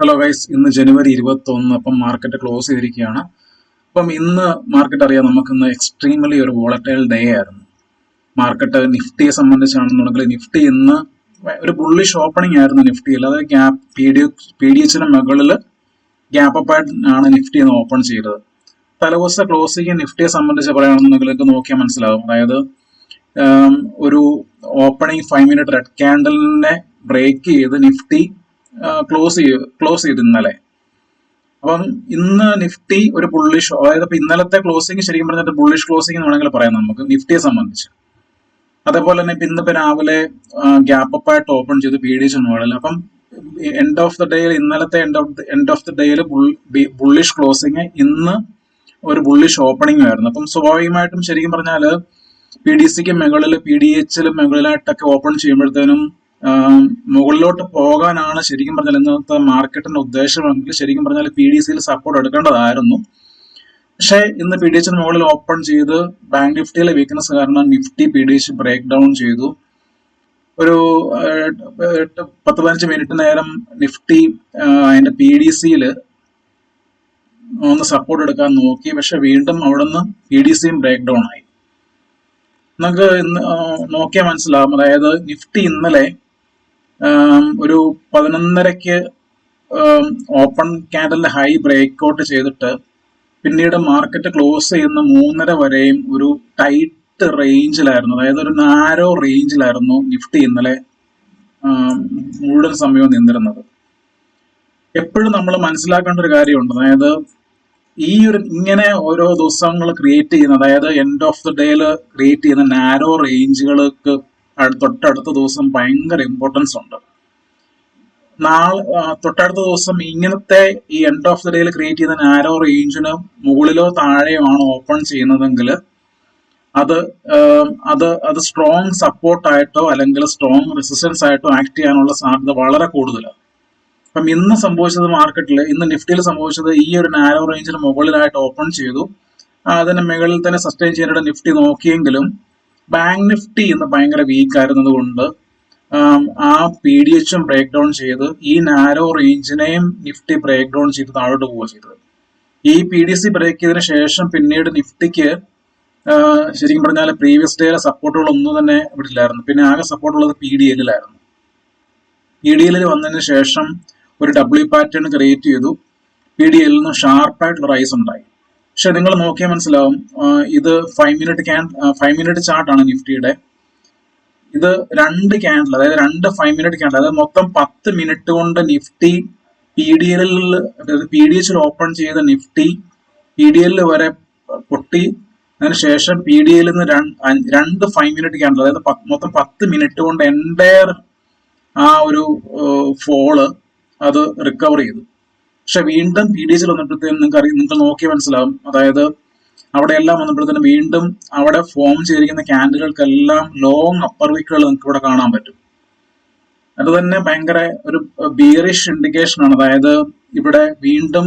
Hello guys ഇന്ന് ജനുവരി ഇരുപത്തി ഒന്ന് അപ്പം മാർക്കറ്റ് ക്ലോസ് ചെയ്തിരിക്കുകയാണ്. അപ്പം ഇന്ന് മാർക്കറ്റ് അറിയാം നമുക്ക് ഇന്ന് എക്സ്ട്രീംലി ഒരു വോളറ്റൈൽ ഡേ ആയിരുന്നു. മാർക്കറ്റ് നിഫ്റ്റിയെ സംബന്ധിച്ചാണെന്നുണ്ടെങ്കിൽ നിഫ്റ്റി ഇന്ന് ഒരു ബുള്ളിഷ് ഓപ്പണിംഗ് ആയിരുന്നു നിഫ്റ്റിയിൽ അതായത് gap P D P D എച്ചിന് മുകളിൽ ഗ്യാപ്പ് നിഫ്റ്റി ഇന്ന് ഓപ്പൺ ചെയ്തത്. തലേദിവസ ക്ലോസിംഗ് നിഫ്റ്റിയെ സംബന്ധിച്ച് പറയുകയാണെന്നുണ്ടെങ്കിൽ നോക്കിയാൽ മനസ്സിലാകും അതായത് ഒരു ഓപ്പണിംഗ് ഫൈവ് മിനിറ്റ് റെഡ് ക്യാൻഡലിനെ ബ്രേക്ക് ചെയ്ത് നിഫ്റ്റി ക്ലോസ് ചെയ്ത് ക്ലോസ് ചെയ്ത് ഇന്നലെ. അപ്പം ഇന്ന് നിഫ്റ്റി ഒരു ബുള്ളിഷ് അതായത് ഇപ്പൊ ഇന്നലത്തെ ക്ലോസിംഗ് ശരിക്കും പറഞ്ഞിട്ട് ബുള്ളിഷ് ക്ലോസിംഗ് എന്ന് വേണമെങ്കിൽ പറയാം നമുക്ക് നിഫ്റ്റിയെ സംബന്ധിച്ച്. അതേപോലെ തന്നെ ഇപ്പൊ ഇന്നിപ്പോ രാവിലെ ഗ്യാപ്പ് അപ്പ് ആയിട്ട് ഓപ്പൺ ചെയ്ത് പി ഡി എച്ച് മുകളിൽ അപ്പം എൻഡ് ഓഫ് ദ ഡേയിൽ ഇന്നലത്തെ end of end of the ഡേയിൽ ബുള്ളിഷ് ക്ലോസിങ് ഇന്ന് ഒരു ബുള്ളിഷ് ഓപ്പണിംഗ് ആയിരുന്നു. അപ്പം സ്വാഭാവികമായിട്ടും ശരിക്കും പറഞ്ഞാൽ പി ഡി സിക്ക് മുകളിൽ പി ഡി എച്ചിലും മുകളിലായിട്ടൊക്കെ ഓപ്പൺ ചെയ്യുമ്പോഴത്തേനും മുകളിലോട്ട് പോകാനാണ് ശരിക്കും പറഞ്ഞാൽ ഇന്നത്തെ മാർക്കറ്റിന്റെ ഉദ്ദേശമെങ്കിൽ ശരിക്കും പറഞ്ഞാൽ പി ഡി സിയിൽ സപ്പോർട്ട് എടുക്കേണ്ടതായിരുന്നു. പക്ഷേ ഇന്ന് പി ഡി എച്ചിന് മുകളിൽ ഓപ്പൺ ചെയ്ത് ബാങ്ക് നിഫ്റ്റിയിലെ വീക്ക്നെസ് കാരണം Nifty P D H break down ചെയ്തു. ഒരു എട്ട് പത്ത് പതിനഞ്ച് മിനിറ്റ് നേരം നിഫ്റ്റി അതിന്റെ പി ഡി സിയിൽ ഒന്ന് സപ്പോർട്ട് എടുക്കാൻ നോക്കി. പക്ഷെ വീണ്ടും അവിടുന്ന് പി ഡി സിയും ബ്രേക്ക് ഡൗൺ ആയി. നമുക്ക് ഇന്ന് നോക്കിയാൽ മനസ്സിലാവും. അതായത് നിഫ്റ്റി ഇന്നലെ ഒരു പതിനൊന്നരക്ക് ഓപ്പൺ ക്യാൻഡലിന്റെ ഹൈ ബ്രേക്ക് ഔട്ട് ചെയ്തിട്ട് പിന്നീട് മാർക്കറ്റ് ക്ലോസ് ചെയ്യുന്ന മൂന്നര വരെയും ഒരു ടൈറ്റ് റേഞ്ചിലായിരുന്നു. അതായത് ഒരു നാരോ റേഞ്ചിലായിരുന്നു നിഫ്റ്റി ഇന്നലെ മുഴുവൻ സമയവും നിന്നിരുന്നത്. എപ്പോഴും നമ്മൾ മനസ്സിലാക്കേണ്ട ഒരു കാര്യമുണ്ട്. അതായത് ഈ ഒരു ഇങ്ങനെ ഓരോ ദിവസങ്ങൾ ക്രിയേറ്റ് ചെയ്യുന്ന അതായത് എൻഡ് ഓഫ് ദി ഡേയിൽ ക്രിയേറ്റ് ചെയ്യുന്ന നാരോ റേഞ്ചുകൾക്ക് തൊട്ടടുത്ത ദിവസം ഭയങ്കര ഇമ്പോർട്ടൻസ് ഉണ്ട്. നാളെ തൊട്ടടുത്ത ദിവസം ഇങ്ങനത്തെ ഈ എൻഡ് ഓഫ് ദി ഡേയിൽ ക്രിയേറ്റ് ചെയ്ത നാരോ റേഞ്ചിന് മുകളിലോ താഴെയോ ആണ് ഓപ്പൺ ചെയ്യുന്നതെങ്കിൽ അത് അത് അത് സ്ട്രോങ് സപ്പോർട്ടായിട്ടോ അല്ലെങ്കിൽ സ്ട്രോങ് റെസിസ്റ്റൻസ് ആയിട്ടോ ആക്ട് ചെയ്യാനുള്ള സാധ്യത വളരെ കൂടുതലാണ്. അപ്പം ഇന്ന് സംഭവിച്ചത് മാർക്കറ്റിൽ ഇന്ന് നിഫ്റ്റിയിൽ സംഭവിച്ചത് ഈ ഒരു നാരോ റേഞ്ചിന് മുകളിലായിട്ട് ഓപ്പൺ ചെയ്തു. അതിന് മുകളിൽ തന്നെ സസ്റ്റെയിൻ ചെയ്യാനായിട്ട് നിഫ്റ്റി നോക്കിയെങ്കിലും ബാങ്ക് നിഫ്റ്റി ഇന്ന് ഭയങ്കര വീക്ക് ആയിരുന്നത് കൊണ്ട് ആ പി ഡി എച്ചും ബ്രേക്ക് ഡൗൺ ചെയ്ത് ഈ നാരോ റേഞ്ചിനെയും നിഫ്റ്റി ബ്രേക്ക് ഡൗൺ ചെയ്ത് താഴോട്ട് പോവുക ചെയ്തത്. ഈ പി ഡി സി ബ്രേക്ക് ചെയ്തതിനു ശേഷം പിന്നീട് നിഫ്റ്റിക്ക് ശരിക്കും പറഞ്ഞാൽ പ്രീവിയസ് ഡേയിലെ സപ്പോർട്ടുകൾ ഒന്നും തന്നെ ഇവിടെ ഇല്ലായിരുന്നു. പിന്നെ ആകെ സപ്പോർട്ടുള്ളത് പി ഡി എല്ലിലായിരുന്നു പി ഡി എല്ലിൽ വന്നതിന് ശേഷം ഒരു ഡബ്ല്യു പാറ്റേൺ ക്രിയേറ്റ് ചെയ്തു. പി ഡി എല്ലിൽ നിന്ന് ഷാർപ്പായിട്ടുള്ള റൈസ് ഉണ്ടായി. പക്ഷെ നിങ്ങൾ നോക്കിയാൽ മനസ്സിലാവും ഇത് five minute can five minute ചാർട്ടാണ് നിഫ്റ്റിയുടെ. ഇത് രണ്ട് ക്യാൻഡിൽ അതായത് രണ്ട് ഫൈവ് മിനിറ്റ് ക്യാൻഡിൽ അതായത് മൊത്തം പത്ത് മിനിറ്റ് കൊണ്ട് നിഫ്റ്റി പി ഡി എല്ലിൽ പി ഡി എച്ചിൽ ഓപ്പൺ ചെയ്ത നിഫ്റ്റി പി ഡി എല്ലിൽ വരെ പൊട്ടി. അതിനുശേഷം പി ഡി എല്ലിൽ നിന്ന് രണ്ട് ഫൈവ് മിനിറ്റ് ക്യാൻഡിൽ അതായത് മൊത്തം പത്ത് മിനിറ്റ് കൊണ്ട് എന്റെ ആ ഒരു ഫോൾ അത് റിക്കവർ ചെയ്തു. പക്ഷെ വീണ്ടും പി ഡി എച്ചിൽ വന്നപ്പോഴത്തേക്കും നിങ്ങൾക്ക് അറിയാം നിങ്ങൾക്ക് നോക്കി മനസ്സിലാവും. അതായത് അവിടെ എല്ലാം വന്നപ്പോഴത്തേനും വീണ്ടും അവിടെ ഫോം ചെയ്തിരിക്കുന്ന ക്യാൻഡിലുകൾക്കെല്ലാം ലോങ് അപ്പർ വീക്കുകൾ നിങ്ങൾക്ക് ഇവിടെ കാണാൻ പറ്റും. അത് തന്നെ ഭയങ്കര ഒരു ബിയറിഷ് ഇൻഡിക്കേഷൻ ആണ്. അതായത് ഇവിടെ വീണ്ടും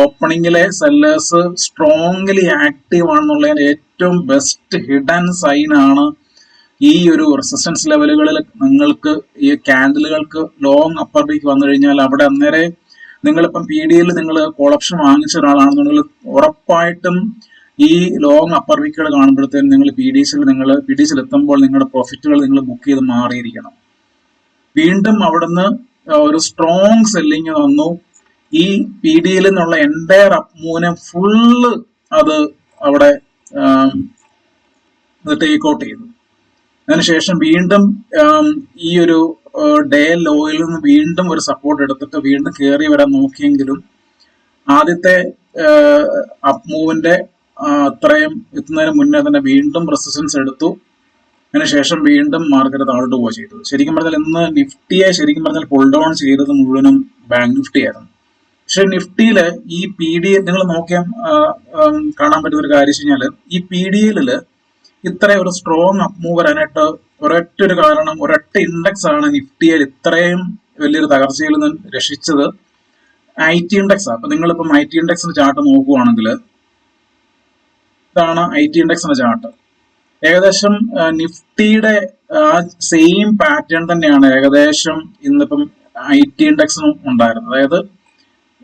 ഓപ്പണിങ്ങിലെ സെല്ലേഴ്സ് സ്ട്രോങ്ലി ആക്റ്റീവ് ആണെന്നുള്ളതിന്റെ ഏറ്റവും ബെസ്റ്റ് ഹിഡൻ സൈൻ ആണ് ഈ ഒരു റെസിസ്റ്റൻസ് ലെവലുകളിൽ നിങ്ങൾക്ക് ഈ ക്യാൻഡിലുകൾക്ക് ലോങ് അപ്പർ വീക്ക് വന്നു കഴിഞ്ഞാൽ അവിടെ അന്നേരെ നിങ്ങളിപ്പം പി ഡി എൽ നിങ്ങൾ കോൾ ഓപ്ഷൻ വാങ്ങിച്ച ഒരാളാണെന്നുണ്ടെങ്കിൽ ഉറപ്പായിട്ടും ഈ ലോങ് അപ്പർ വീക്കുകൾ കാണുമ്പോഴത്തേനും നിങ്ങൾ പി ഡി എസിൽ നിങ്ങൾ പി ഡി എസിൽ എത്തുമ്പോൾ നിങ്ങളുടെ പ്രോഫിറ്റുകൾ നിങ്ങൾ ബുക്ക് ചെയ്ത് മാറിയിരിക്കണം. വീണ്ടും അവിടുന്ന് ഒരു സ്ട്രോങ് സെല്ലിങ് വന്നു. ഈ പി ഡിയിൽ നിന്നുള്ള അപ്പ് അപ്മൂവിനെ ഫുള്ള് അത് അവിടെ ടേക്ക് ഔട്ട് ചെയ്തു. അതിനുശേഷം വീണ്ടും ഈ ഒരു ഡേ ലോയിൽ നിന്ന് വീണ്ടും ഒരു സപ്പോർട്ട് എടുത്തിട്ട് വീണ്ടും കയറി വരാൻ നോക്കിയെങ്കിലും ആദ്യത്തെ അപ് മൂവിന്റെ അത്രയും എത്തുന്നതിന് മുന്നേ തന്നെ വീണ്ടും റെസിസ്റ്റൻസ് എടുത്തു. അതിനുശേഷം വീണ്ടും മാർക്കറ്റ് താഴോട്ട് പോവുക ചെയ്തു. ശരിക്കും പറഞ്ഞാൽ ഇന്ന് നിഫ്റ്റിയെ ശരിക്കും പറഞ്ഞാൽ പുൾ ഡൗൺ ചെയ്തത് മുഴുവനും ബാങ്ക് നിഫ്റ്റി ആയിരുന്നു. പക്ഷെ നിഫ്റ്റിയിൽ ഈ പി ഡി നിങ്ങൾ നോക്കിയാൽ കാണാൻ പറ്റുന്ന ഒരു കാര്യം വെച്ച് കഴിഞ്ഞാൽ ഈ പി ഡി എല്ലിൽ ഇത്ര ഒരു സ്ട്രോങ് അപ്പ് മൂവ് വരാനായിട്ട് ഒരൊറ്റ ഒരു കാരണം ഒരൊറ്റ ഇൻഡെക്സ് ആണ് നിഫ്റ്റിയിൽ ഇത്രയും വലിയൊരു തകർച്ചയിൽ നിന്ന് രക്ഷിച്ചത് ഐ ടി ഇൻഡെക്സ് ആണ് അപ്പൊ നിങ്ങളിപ്പം ഐ ടി ഇൻഡെക്സിന്റെ ചാർട്ട് നോക്കുവാണെങ്കിൽ ഇതാണ് ഐ ടി ഇൻഡെക്സിന്റെ ചാർട്ട് ഏകദേശം നിഫ്റ്റിയുടെ ആ സെയിം പാറ്റേൺ തന്നെയാണ് ഏകദേശം ഇന്നിപ്പം ഐ ടി ഇൻഡെക്സിനും ഉണ്ടായിരുന്നത്. അതായത്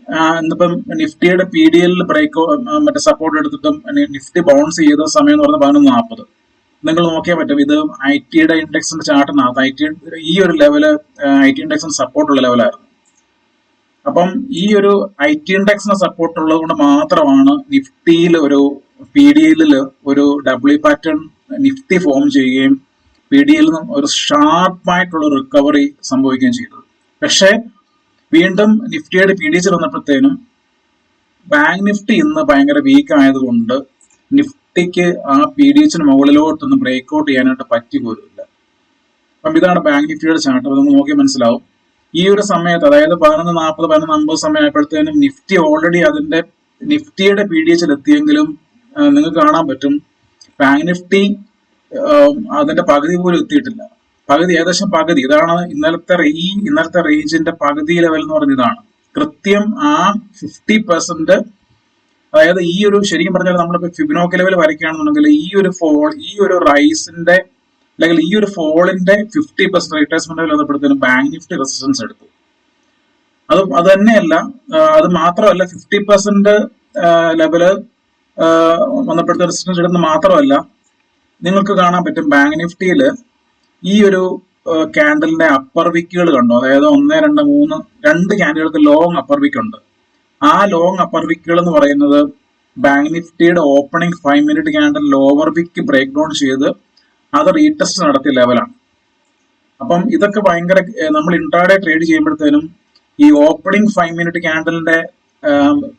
ഇന്നിപ്പം നിഫ്റ്റിയുടെ പി ഡി എല്ലിൽ ബ്രേക്ക് മറ്റേ സപ്പോർട്ട് എടുത്തിട്ടും നിഫ്റ്റി ബൗൺസ് ചെയ്ത സമയം എന്ന് പറഞ്ഞാൽ പതിനൊന്ന് നാൽപ്പത് നിങ്ങൾ നോക്കിയാൽ പറ്റും ഇത് ഐ ടിയുടെ ഇൻഡെക്സിന്റെ ചാർട്ടിനകത്ത് ഐ ടി ഈ ഒരു ലെവൽ ഐ ടി ഇൻഡെക്സിന് സപ്പോർട്ടുള്ള ലെവലായിരുന്നു അപ്പം ഈ ഒരു ഐ ടി ഇൻഡെക്സിന് സപ്പോർട്ട് ഉള്ളത് കൊണ്ട് മാത്രമാണ് നിഫ്റ്റിയിൽ ഒരു പി ഡി എല്ലിൽ ഒരു ഡബ്ല്യു പാറ്റേൺ നിഫ്റ്റി ഫോം ചെയ്യുകയും പി ഡി എല്ലിൽ നിന്നും ഒരു ഷാർപ്പായിട്ടുള്ള റിക്കവറി സംഭവിക്കുകയും ചെയ്തത്. പക്ഷേ വീണ്ടും നിഫ്റ്റിയുടെ പി ഡി സി വന്നപ്പോഴത്തേനും ബാങ്ക് നിഫ്റ്റി ഇന്ന് ഭയങ്കര വീക്ക് ആയതുകൊണ്ട് നിഫ്റ്റിക്ക് ആ പി ഡി എച്ചിന് മുകളിലോട്ടൊന്ന് ബ്രേക്ക് ഔട്ട് ചെയ്യാനായിട്ട് പറ്റി പോലുമില്ല. അപ്പം ഇതാണ് ബാങ്ക് നിഫ്റ്റിയുടെ ചാർട്ട് അത് നമുക്ക് നോക്കി മനസ്സിലാവും. ഈ ഒരു സമയത്ത് അതായത് പതിനൊന്ന് നാൽപ്പത് പതിനൊന്ന് അമ്പത് സമയമായപ്പോഴത്തേനും നിഫ്റ്റി ഓൾറെഡി അതിന്റെ നിഫ്റ്റിയുടെ പി ഡി എച്ചിൽ എത്തിയെങ്കിലും നിങ്ങൾക്ക് കാണാൻ പറ്റും. ബാങ്ക് നിഫ്റ്റി അതിന്റെ പകുതി പോലും എത്തിയിട്ടില്ല. പകുതി ഏകദേശം പകുതി. ഇതാണ് ഇന്നലത്തെ ഈ ഇന്നലത്തെ റേഞ്ചിന്റെ പകുതി ലെവൽ എന്ന് പറഞ്ഞ ഇതാണ്. കൃത്യം ആ ഫിഫ്റ്റി പെർസെന്റ് അതായത് ഈ ഒരു ശരിക്കും പറഞ്ഞാൽ നമ്മളിപ്പോ ഫിബിനോക്ക് ലെവൽ വരയ്ക്കുകയാണെന്നുണ്ടെങ്കിൽ ഈ ഒരു ഫോൾ ഈ ഒരു റൈസിന്റെ അല്ലെങ്കിൽ ഈ ഒരു ഫോളിന്റെ ഫിഫ്റ്റി പെർസെന്റ് റിട്രേസ്മെന്റ് ലെവൽ വന്നപ്പോഴത്തേനും ബാങ്ക് നിഫ്റ്റി റെസിസ്റ്റൻസ് എടുത്തു. അത് അത് തന്നെയല്ല അത് മാത്രമല്ല ഫിഫ്റ്റി പെർസെന്റ് ലെവൽ വന്നപ്പോഴത്തെ റെസിസ്റ്റൻസ് എടുക്കുന്നത് മാത്രമല്ല നിങ്ങൾക്ക് കാണാൻ പറ്റും ബാങ്ക് നിഫ്റ്റിയിൽ ഈ ഒരു ക്യാൻഡലിന്റെ അപ്പർ വിക്കുകൾ കണ്ടോ? അതായത് ഒന്ന് രണ്ട് മൂന്ന് രണ്ട് ക്യാൻഡലുകൾക്ക് ലോങ് അപ്പർ വിക്ക് ഉണ്ട്. ആ ലോങ് അപ്പർ വിക്കുകൾ എന്ന് പറയുന്നത് ബാങ്ക് നിഫ്റ്റിയുടെ opening five minute candle lower wick break down ചെയ്ത് അത് റീടെസ്റ്റ് നടത്തിയ ലെവലാണ് അപ്പം ഇതൊക്കെ ഭയങ്കര നമ്മൾ ഇൻട്രാഡേ ട്രേഡ് ചെയ്യുമ്പോഴത്തേനും ഈ ഓപ്പണിംഗ് ഫൈവ് മിനിറ്റ് ക്യാൻഡലിന്റെ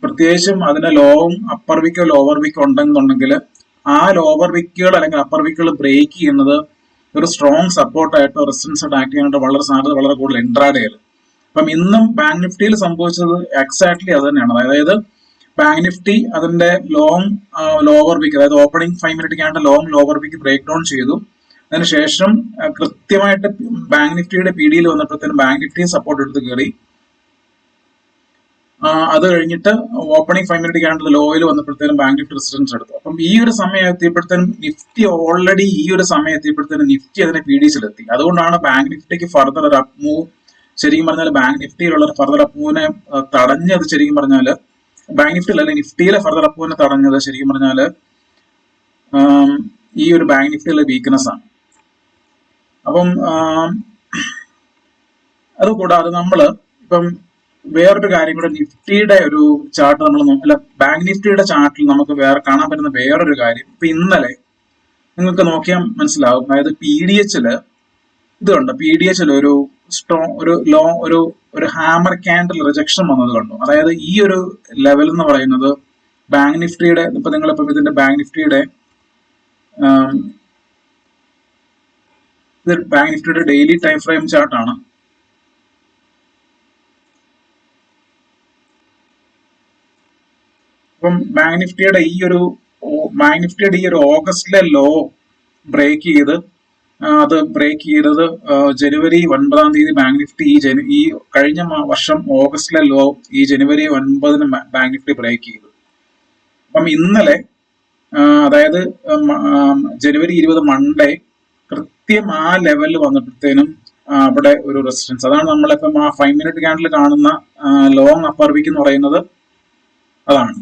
പ്രത്യേകിച്ചും അതിന്റെ ലോവും അപ്പർ വിക്കോ ലോവർ വിക്കോ ഉണ്ടെന്നുണ്ടെങ്കിൽ ആ ലോവർ വിക്കുകൾ അല്ലെങ്കിൽ അപ്പർ വിക്കുകൾ ബ്രേക്ക് ചെയ്യുന്നത് ഒരു സ്ട്രോങ് സപ്പോർട്ടായിട്ട് റെസിസ്റ്റൻസ് ആക്ട് ചെയ്യാനായിട്ട് വളരെ സാധ്യത വളരെ കൂടുതൽ ഇൻട്രാഡേയിൽ അപ്പം ഇന്നും ബാങ്ക് നിഫ്റ്റിയിൽ സംഭവിച്ചത് എക്സാക്ട്ലി അത് തന്നെയാണ്. അതായത് ബാങ്ക് നിഫ്റ്റി അതിന്റെ ലോങ് ലോവർ പിക്ക് അതായത് ഓപ്പണിംഗ് ഫൈവ് മിനിറ്റ് ആയിട്ട് long lower wick break down ചെയ്തു അതിനുശേഷം കൃത്യമായിട്ട് ബാങ്ക് നിഫ്റ്റിയുടെ പി ഡിയിൽ വന്നപ്പോഴത്തേനും ബാങ്ക് നിഫ്റ്റിയും സപ്പോർട്ട് എടുത്ത് കയറി അത് കഴിഞ്ഞിട്ട് ഓപ്പണിംഗ് ഫൈവ് മിനിറ്റ് ക്യാൻഡൽ ലോയിൽ വന്നപ്പോഴത്തേനും ബാങ്ക് നിഫ്റ്റി റെസിസ്റ്റൻസ് എടുത്തു അപ്പം ഈ ഒരു സമയം എത്തിയപ്പോഴത്തേനും നിഫ്റ്റി ഓൾറെഡി ഈ ഒരു സമയം എത്തിയപ്പോഴത്തേനും നിഫ്റ്റി അതിനെ പി ഡി സിലെത്തി അതുകൊണ്ടാണ് ബാങ്ക് നിഫ്റ്റിക്ക് ഫർദർ ഒരു അപ് മൂവ് ശരിക്കും പറഞ്ഞാൽ ബാങ്ക് നിഫ്റ്റിയിലുള്ള ഫർദർ അപ്പ് മൂവിനെ തടഞ്ഞത് ശരിക്കും പറഞ്ഞാൽ ബാങ്ക് നിഫ്റ്റിയിൽ അല്ലെങ്കിൽ നിഫ്റ്റിയിലെ ഫർദർ അപ്പ് മൂവിനെ തടഞ്ഞത് ശരിക്കും പറഞ്ഞാൽ ഈ ഒരു ബാങ്ക് നിഫ്റ്റിയിലെ വീക്ക്നെസ് ആണ്. അപ്പം അതുകൂടാതെ നമ്മൾ ഇപ്പം വേറൊരു കാര്യം കൂടെ നിഫ്റ്റിയുടെ ഒരു ചാർട്ട് നമ്മൾ അല്ല ബാങ്ക് നിഫ്റ്റിയുടെ ചാർട്ടിൽ നമുക്ക് വേറെ കാണാൻ പറ്റുന്ന വേറൊരു കാര്യം ഇപ്പൊ ഇന്നലെ നിങ്ങൾക്ക് നോക്കിയാൽ മനസ്സിലാവും. അതായത് പി ഡി എച്ചിൽ ഇത് കണ്ടോ പി ഡി എച്ചിൽ ഒരു സ്ട്രോ ഒരു ലോ ഒരു ഒരു ഹാമർ ക്യാൻഡിൽ റിജക്ഷൻ വന്നത് കണ്ടു. അതായത് ഈ ഒരു ലെവൽ എന്ന് പറയുന്നത് ബാങ്ക് നിഫ്റ്റിയുടെ ഇപ്പൊ നിങ്ങളിപ്പം ഇതിന്റെ ബാങ്ക് നിഫ്റ്റിയുടെ ഇത് ബാങ്ക് നിഫ്റ്റിയുടെ ഡെയിലി ടൈം ഫ്രെയിം ചാർട്ടാണ് അപ്പം ബാങ്ക് നിഫ്റ്റിയുടെ ഈ ഒരു ബാങ്ക് നിഫ്റ്റിയുടെ ഈ ഒരു ഓഗസ്റ്റിലെ ലോ ബ്രേക്ക് ചെയ്ത് അത് ബ്രേക്ക് ചെയ്തത് ജനുവരി ഒൻപതാം തീയതി ബാങ്ക് നിഫ്റ്റി ഈ ജനു ഈ കഴിഞ്ഞ വർഷം ഓഗസ്റ്റിലെ ലോ ഈ ജനുവരി ഒൻപതിന് ബാങ്ക് നിഫ്റ്റി ബ്രേക്ക് ചെയ്തു. അപ്പം ഇന്നലെ അതായത് ജനുവരി ഇരുപത് മൺഡേ കൃത്യം ആ ലെവലിൽ വന്നപ്പോഴത്തേനും അവിടെ ഒരു റെസിസ്റ്റൻസ് അതാണ് നമ്മളിപ്പം ആ ഫൈവ് മിനിറ്റ് ക്യാൻഡിൽ കാണുന്ന ലോങ് അപ്പർ വീക്ക് എന്ന് പറയുന്നത്. അതാണ്.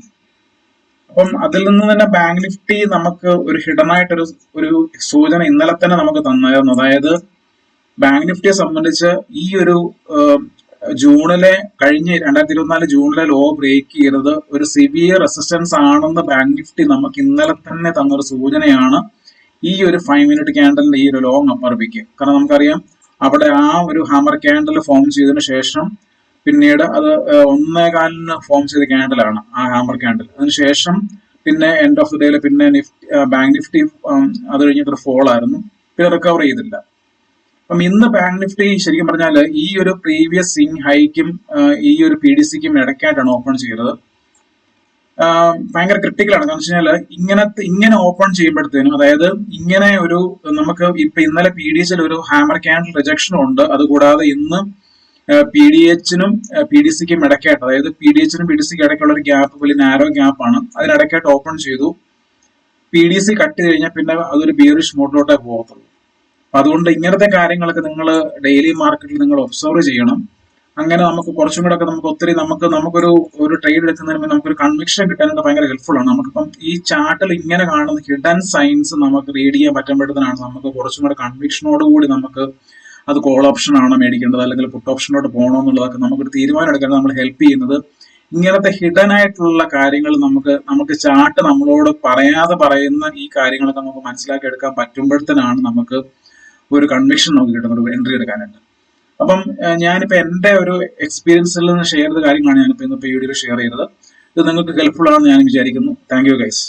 അപ്പം അതിൽ നിന്ന് തന്നെ ബാങ്ക് നിഫ്റ്റി നമുക്ക് ഒരു ഹിഡൻ ആയിട്ടൊരു ഒരു സൂചന ഇന്നലെ തന്നെ നമുക്ക് തന്നായിരുന്നു. അതായത് ബാങ്ക് നിഫ്റ്റിയെ സംബന്ധിച്ച് ഈ ഒരു ജൂണിലെ കഴിഞ്ഞ രണ്ടായിരത്തി ഇരുപത്തിനാല് ജൂണിലെ ലോ ബ്രേക്ക് ചെയ്തത് ഒരു സിവിയർ റെസിസ്റ്റൻസ് ആണെന്ന് ബാങ്ക് നിഫ്റ്റി നമുക്ക് ഇന്നലെ തന്നെ തന്ന ഒരു സൂചനയാണ് ഈ ഒരു ഫൈവ് മിനിറ്റ് ക്യാൻഡലിന്റെ ഈ ഒരു ലോങ് അപ്പർപ്പിക്ക് കാരണം നമുക്കറിയാം അവിടെ ആ ഒരു ഹാമർ ക്യാൻഡൽ ഫോം ചെയ്തതിനു ശേഷം പിന്നീട് അത് ഒന്നേ ഒന്നേകാലിന് ഫോം ചെയ്ത ക്യാൻഡലാണ് ആ ഹാമർ ക്യാൻഡിൽ അതിനുശേഷം പിന്നെ എൻഡ് ഓഫ് ദി ഡേയിൽ പിന്നെ നിഫ്റ്റി ബാങ്ക് നിഫ്റ്റി അത് കഴിഞ്ഞിട്ടൊരു ഫോൾ ആയിരുന്നു. പിന്നെ റിക്കവർ ചെയ്തില്ല. അപ്പം ഇന്ന് ബാങ്ക് നിഫ്റ്റി ശരിക്കും പറഞ്ഞാൽ ഈ ഒരു പ്രീവിയസ് സിങ് ഹൈക്കും ഈ ഒരു പി ഡി സിക്കും ഇടയ്ക്കായിട്ടാണ് ഓപ്പൺ ചെയ്തത്. ഭയങ്കര ക്രിട്ടിക്കലാണ് കാരണം വെച്ച് കഴിഞ്ഞാൽ ഇങ്ങനത്തെ ഇങ്ങനെ ഓപ്പൺ ചെയ്യുമ്പോഴത്തേനും അതായത് ഇങ്ങനെ ഒരു നമുക്ക് ഇപ്പൊ ഇന്നലെ പി ഡി സിൽ ഒരു ഹാമർ ക്യാൻഡിൽ റിജക്ഷൻ ഉണ്ട്. അതുകൂടാതെ ഇന്ന് പി ഡി എച്ചിനും പി ഡി സിക്കും ഇടയ്ക്കായിട്ട് അതായത് പി ഡി എച്ചിനും പി ഡി സിക്കും ഇടയ്ക്കുള്ള ഒരു ഗ്യാപ്പ് വലിയ നാരോ ഗ്യാപ്പ് ആണ്. അതിനിടയ്ക്കായിട്ട് ഓപ്പൺ ചെയ്തു. പി ഡി സി കട്ട് കഴിഞ്ഞാൽ പിന്നെ അതൊരു ബിയറിഷ് മോഡിലോട്ടേ പോകത്തുള്ളൂ. അപ്പൊ അതുകൊണ്ട് ഇങ്ങനത്തെ കാര്യങ്ങളൊക്കെ നിങ്ങൾ ഡെയിലി മാർക്കറ്റിൽ നിങ്ങൾ ഒബ്സർവ് ചെയ്യണം. അങ്ങനെ നമുക്ക് കുറച്ചും കൂടെ ഒക്കെ നമുക്ക് ഒത്തിരി നമുക്ക് നമുക്കൊരു ഒരു ട്രേഡ് എടുക്കുന്നതിന് മുമ്പ് നമുക്കൊരു കൺവിക്ഷൻ കിട്ടാനൊക്കെ ഭയങ്കര ഹെൽപ്ഫുൾ ആണ്. നമുക്കിപ്പം ഈ ചാർട്ടിൽ ഇങ്ങനെ കാണുന്ന ഹിഡൻ സയൻസ് നമുക്ക് റീഡ് ചെയ്യാൻ പറ്റുമ്പോഴത്തേനാണ് നമുക്ക് കുറച്ചും കൂടെ കൺവിക്ഷനോട് കൂടി നമുക്ക് അത് കോൾ ഓപ്ഷൻ ആണോ മേടിക്കേണ്ടത് അല്ലെങ്കിൽ പുട്ട് ഓപ്ഷനിലോട്ട് പോകണോ എന്നുള്ളതൊക്കെ നമുക്കൊരു തീരുമാനം എടുക്കാൻ നമ്മൾ ഹെൽപ്പ് ചെയ്യുന്നത്. ഇങ്ങനത്തെ ഹിഡൻ ആയിട്ടുള്ള കാര്യങ്ങൾ നമുക്ക് നമുക്ക് ചാട്ട് നമ്മളോട് പറയാതെ പറയുന്ന ഈ കാര്യങ്ങളൊക്കെ നമുക്ക് മനസ്സിലാക്കി എടുക്കാൻ പറ്റുമ്പോഴത്തേനാണ് നമുക്ക് ഒരു കൺവിക്ഷൻ നമുക്ക് കിട്ടുന്നത് ഒരു എൻട്രി എടുക്കാനായിട്ട്. അപ്പം ഞാനിപ്പോൾ എന്റെ ഒരു എക്സ്പീരിയൻസിൽ നിന്ന് ഷെയർ ചെയ്ത കാര്യങ്ങളാണ് ഞാനിപ്പോൾ ഇന്നിപ്പോ ഈ വീഡിയോയിൽ ഷെയർ ചെയ്തത്. ഇത് നിങ്ങൾക്ക് ഹെൽപ്ഫുൾ ആണെന്ന് ഞാൻ വിചാരിക്കുന്നു. Thank you guys